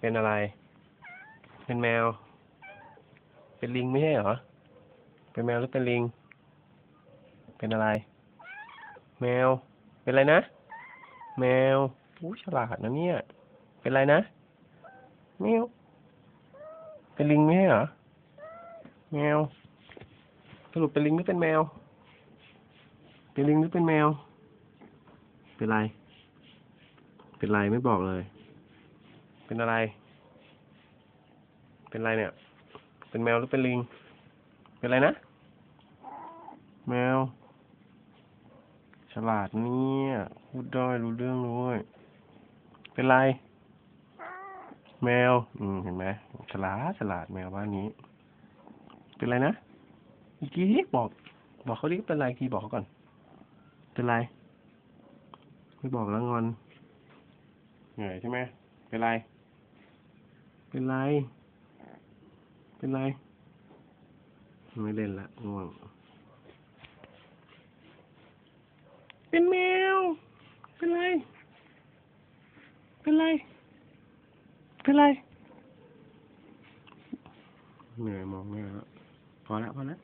เป็นอะไร เป็นแมว เป็นลิงไม่ใช่เหรอ เป็นแมวหรือเป็นลิง เป็นอะไร แมว เป็นอะไรนะ แมวอู้ฉลาดนะเนี่ย เป็นอะไรนะ แมว เป็นลิงไม่ใช่เหรอ แมว สรุปเป็นลิงหรือเป็นแมว เป็นลิงหรือเป็นแมว เป็นไร เป็นไรไม่บอกเลย เป็นอะไร เป็นอะไรเนี่ย เป็นแมวหรือเป็นลิง เป็นอะไรนะ แมว ฉลาดเนี่ย พูดได้รู้เรื่องด้วย เป็นไร แมว อืม เห็นไหมฉลาดฉลาดแมวบ้านนี้ เป็นไรนะอีกทีบอก บอกเขาดิเป็นไรกทีบอกเขาก่อน เป็นไร ไม่บอกแล้วงอน เหนื่อยใช่ไหมเป็นไร เป็นไร เป็นไร ไม่เล่นละง่วง เป็นแมว เป็นไร เป็นไร เป็นไรเหนื่อยมองแม่แล้วพอแล้วพอแล้ว